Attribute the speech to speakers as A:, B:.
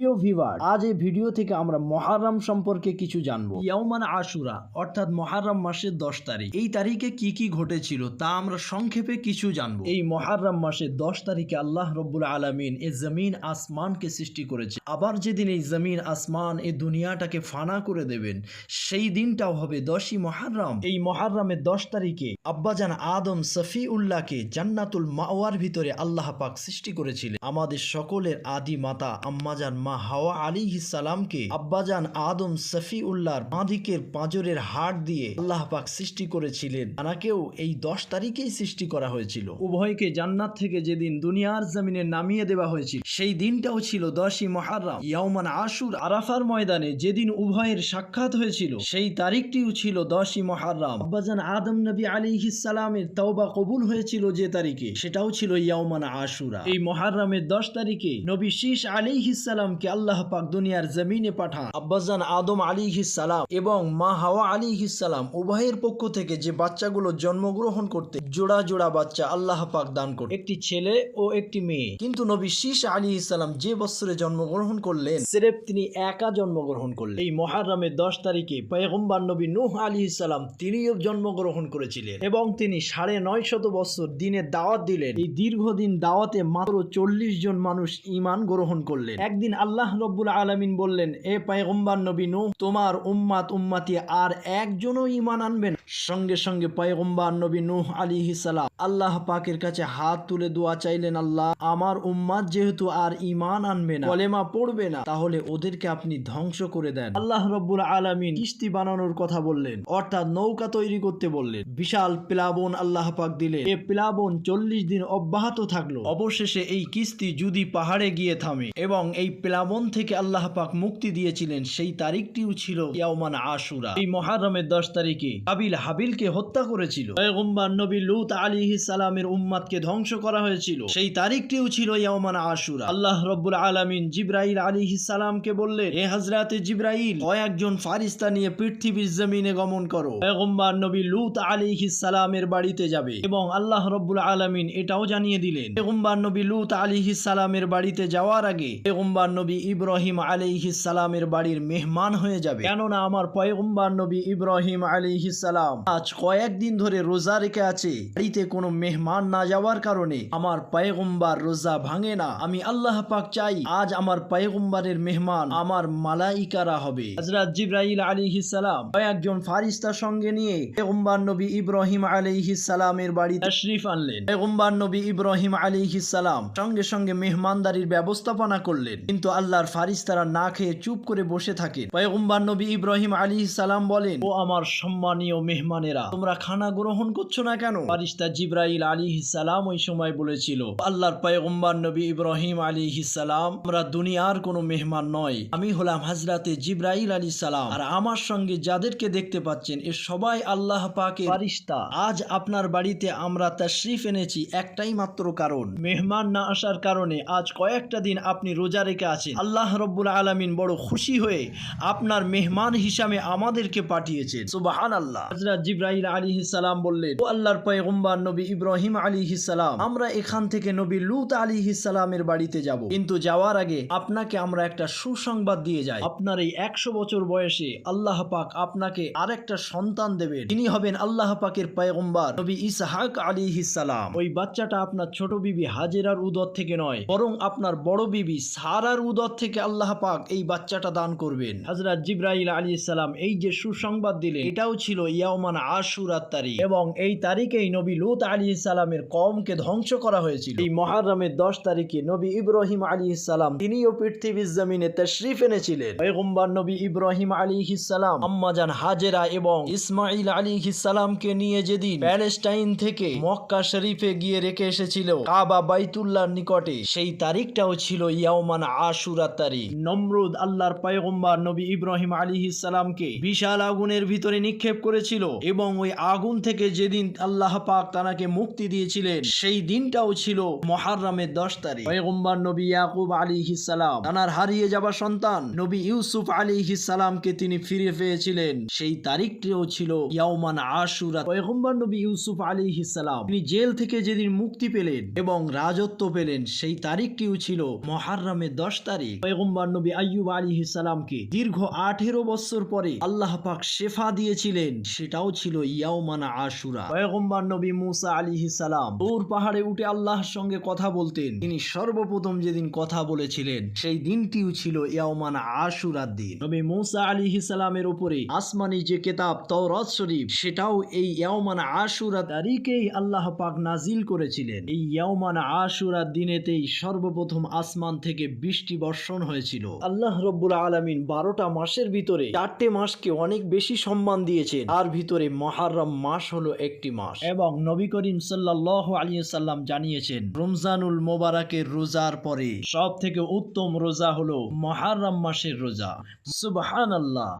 A: প্রিয় ভিভার আজ এই ভিডিও থেকে আমরা মহারাম সম্পর্কে কিছু জানব। ইয়াউমান আশুরা, অর্থাৎ মহারাম মাসের দশ তারিখ। এই তারিখে কি কি ঘটেছিল তা আমরা সংক্ষেপে কিছু জানব। এই মহারাম মাসের দশ তারিখে আল্লাহ রব্বুল আলমিন এ জমিন আসমানকে সৃষ্টি করেছে। আবার যেদিন এই জমিন আসমান এই দুনিয়াটাকে ফানা করে দেবেন, সেই দিনটাও হবে দশই মহারাম। এই মহারামের দশ তারিখে আব্বাজান আদম সফি উল্লাহকে জান্নাতুল মাওয়ার ভিতরে আল্লাহ পাক সৃষ্টি করেছিলেন। আমাদের সকলের আদি মাতা আম্মাজান মা হাওয়া আলী সালামকে আব্বাজান আদম সফি উল্লাহর বাঁধিকের পাঁজরের হাড় দিয়ে আল্লাহ পাক সৃষ্টি করেছিলেন। তানাকেও এই দশ তারিখেই সৃষ্টি করা হয়েছিল। উভয়কে জান্নাত থেকে যেদিন দুনিয়ার জমিনে নামিয়ে দেওয়া হয়েছিল, সেই দিনটাও ছিল দশই মহারাম ইয়াউমান আশুর আরাফার ময়দানে যেদিন উভয়ের সাক্ষাৎ হয়েছিল, সেই তারিখটিও ছিল দশই মহারাম আব্বাজান আদম নবী আলী সালামের তওবা কবুল হয়েছিল যে তারিখে, সেটাও ছিল ইয়াউমান আশুরা। এই মহারামের দশ তারিখে নবী শীষ আলী সালামকে আল্লাহ পাক দুনিয়ার জমিনে পাঠান। আব্বাজান আদম আলী সালাম এবং মা হাওয়া আলী সালাম উভয়ের পক্ষ থেকে যে বাচ্চাগুলো জন্মগ্রহণ করতে জোড়া জোড়া বাচ্চা আল্লাহ পাক দান করে একটি ছেলে ও একটি মেয়ে। কিন্তু নবী শীষ আলী সালাম যে বছরে জন্মগ্রহণ করলেন, সেরেফ তিনি একা জন্মগ্রহণ করলেন। এই মহারামের দশ তারিখে পয়গম্বার নবী নূহ আলী সালাম তিনিও জন্মগ্রহণ করেছিলেন এবং তিনি সাড়ে নয় শত বছর দিনে দাওয়াত দিলেন। এই দীর্ঘদিন দাওয়াতে মাত্র চল্লিশ জন মানুষ ইমান গ্রহণ করলেন। একদিন আল্লাহ রব্বুল আলমিন বললেন, এ পয়গম্বার নবী নূহ, তোমার উম্মাত উম্মাতি আর একজনও ইমান আনবেন সঙ্গে সঙ্গে পয়গম্বার নবী নূহ আলী সালাম, আল্লাহ পাকের কাছে হাত তুলে দোয়া চাইলেন, আল্লাহ, আমার উম্মাদ যেহেতু আর ইমান আনবে না, কলেমা পড়বে না, তাহলে ওদেরকে আপনি ধ্বংস করে দেন। আল্লাহ রব্বুল আলমিন কিস্তি বানানোর কথা বললেন, অর্থাৎ নৌকা তৈরি করতে বললেন। বিশাল প্লাবন আল্লাহ পাক দিলে এ প্লাবন চল্লিশ দিন অব্যাহত থাকল। অবশেষে এই কিস্তি যদি পাহাড়ে গিয়ে থামে এবং এই প্লাবন থেকে আল্লাহ পাক মুক্তি দিয়েছিলেন, সেই তারিখটিও ছিল ইয়াউমান আশুরা। এই মহারমের দশ তারিখে কাবিল হাবিলকে হত্যা করেছিল। নবী লুত আলী সালামের উম্মাদকে ধ্বংস করা হয়েছিল। সেই তারিখটিও ছিল ইয়াউমান আশুরা। আল্লাহ রব্বুল আলামিন জিব্রাইল আলী সালামকে বললেন এ হজরাতে জিব্রাইল কয়েকজন ফারিস্তা নিয়ে পৃথিবীর জমিনে গমন করো। পয়গম্বর নবী লুত আলী সালামের বাড়িতে যাবে এবং আল্লাহ রব্বুল আলামিন এটাও জানিয়ে দিলেন পেগম্বার নবী লুত আলী সালামের বাড়িতে যাওয়ার আগে পেগম্বার নবী ইব্রাহিম আলী সালামের বাড়ির মেহমান হয়ে যাবে। কেননা আমার পয়গম্বার নবী ইব্রাহিম সালাম আজ কয়েকদিন ধরে রোজা রেখে আছে। বাড়িতে কোনো মেহমান না যাওয়ার কারণে আমার পয়গম্বার রোজা ভাঙে না। আমি আল্লাহ পাক চাই আজ আমার পয়গম্বারের মেহমান আমার মালাইকারা হবে। হজরত জিব্রাইল আলী সালাম কয়েকজন ফারিস্তার সঙ্গে নিয়ে পেগম্বার নবী ইব্রাহিম সালামের বাড়ি তশরিফ আনলেন। পেগম্বার নবী ইব্রাহিম সালাম সঙ্গে সঙ্গে মেহমানদারির ব্যবস্থাপনা করলেন। কিন্তু আল্লাহর ফারিস্তারা না খেয়ে চুপ করে বসে থাকেন পয়গম্বার নবী ইব্রাহিম আলী সালাম বলেন, ও আমার সম্মানীয় মেহমানেরা, তোমরা খানা গ্রহণ করছ না কেন? ফারিস্তা জিব্রাইল আলী সালাম ওই সময় বলেছিল, আল্লাহর পয়গম্বার নবী ইব্রাহিম আলী সালাম, আমরা দুনিয়ার কোনো মেহমান নয়। আমি হলাম হাজরাতে জিব্রাইল আলী সালাম। আর আমার সঙ্গে যাদেরকে দেখতে পাচ্ছেন, এ সবাই আল্লাহ পাকে ফারিস্তা। আজ আপনার বাড়িতে আমরা তশরিফ এনেছি একটাই মাত্র কারণ। মেহমান না আসার কারণে আজ কয়েকটা দিন আপনি রোজা রেখে আছেন। আল্লাহ রব্বুল আলমিন বড় খুশি হয়ে আপনার মেহমান হিসাবে আমাদেরকে পাঠিয়েছেন। সুবাহান আল্লাহ জিব্রাহিল আলী সালাম বললেন, ও আল্লাহর পয়গম্বার নবী ইব্রাহিম আলী সালাম, আমরা এখান থেকে নবী লুত আলী সালামের বাড়িতে যাব। কিন্তু যাওয়ার আগে আপনাকে আমরা একটা সুসংবাদ দিয়ে যাই। আপনার এই একশো বছর বয়সে আল্লাহ পাক আপনাকে আরেকটা সন্তান দেবেন। তিনি হবেন আল্লাহ পাকের পয়গম্বার নবী ইসহাক আলী সালাম। ওই বাচ্চাটা আপনার ছোট বিবি হাজেরার উদর থেকে নয়, বরং আপনার বড় বিবি সারার উদর থেকে আল্লাহ পাক এই বাচ্চাটা দান করবেন। হজরত জিব্রাইল আলী সালাম এই যে সুসংবাদ দিলেন, এটাও ছিল ইয়াউমান আশুরাত তারিখ এবং এই তারিখেই নবী লুত আলী সালামের কমকে ধ্বংস করা হয়েছিল। এই মহারমের দশ তারিখে নবী ইব্রাহিম আলী সালাম তিনিও পৃথিবীর জমিনে তশরিফ এনেছিলেন। পয়গম্বর নবী ইব্রাহিম আলী সালাম আম্মাজান হাজেরা এবং ইসমাইল আলী সালামকে নিয়ে যেদিন প্যালেস্টাইন থেকে মক্কা শরীফে গিয়ে রেখে এসেছিল কাবা বাইতুল্লাহর নিকটে, সেই তারিখটাও ছিল ইয়াউমান আশুরা তারিখ নমরুদ আল্লাহর পয়গম্বর নবী ইব্রাহিম আলী সালামকে বিশাল আগুনের ভিতরে নিক্ষেপ করেছিল এবং ওই আগুন থেকে যেদিন আল্লাহ পাক তানাকে মুক্তি দিয়েছিলেন, সেই দিনটাও ছিল মহারমের দশ তারিখ। নবী ইয়াকুব আলী সালাম, তানার হারিয়ে যাওয়া সন্তান নবী ইউসুফ আলী সালামকে তিনি ফিরে পেয়েছিলেন। সেই তারিখটিও ছিল ইয়াউমান আশুরা। পয়গম্বর নবী ইউসুফ আলী সালাম, তিনি জেল থেকে যেদিন মুক্তি পেলেন এবং রাজত্ব পেলেন, সেই তারিখটিও ছিল মহারমের দশ তারিখ। পয়গম্বর নবী আইয়ুব আলাইহিস সালামকে দীর্ঘ আঠেরো বছর পরে আল্লাহ পাক শেফা দিয়েছিলেন, সেটাও ছিল ইয়াউমানা আশুরা। পয়গম্বর নবী মুসা আলাইহিস সালাম দূর পাহাড়ে উঠে আল্লাহর সঙ্গে কথা বলতেন। তিনি সর্বপ্রথম যেদিন কথা বলেছিলেন, সেই দিনটিও ছিল ইয়াউমানা আশুরার দিন। নবী মুসা আলাইহিস সালামের উপরে আসমানি যে কেতাব তওরাত শরীফ, সেটাও এই ইয়াউমানা আশুরা তারিখেই আল্লাহ পাক নাজিল করেছিলেন। এই ইয়াউমানা আশুরার দিনেতেই সর্বপ্রথম আসমান থেকে বৃষ্টি বর্ষণ হয়েছিল। আল্লাহ রব্বুল আলমিন বারোটা মাসের ভিতরে চারটে মাসকে অনেক বেশি সম্মান দিয়েছেন। তার ভিতরে মহারম মাস হলো একটি মাস। এবং নবী করিম সাল্লাহ আলী সাল্লাম জানিয়েছেন, রমজানুল মোবারকের রোজার পরে সব থেকে উত্তম রোজা হলো মহারম মাসের রোজা। সুবহান আল্লাহ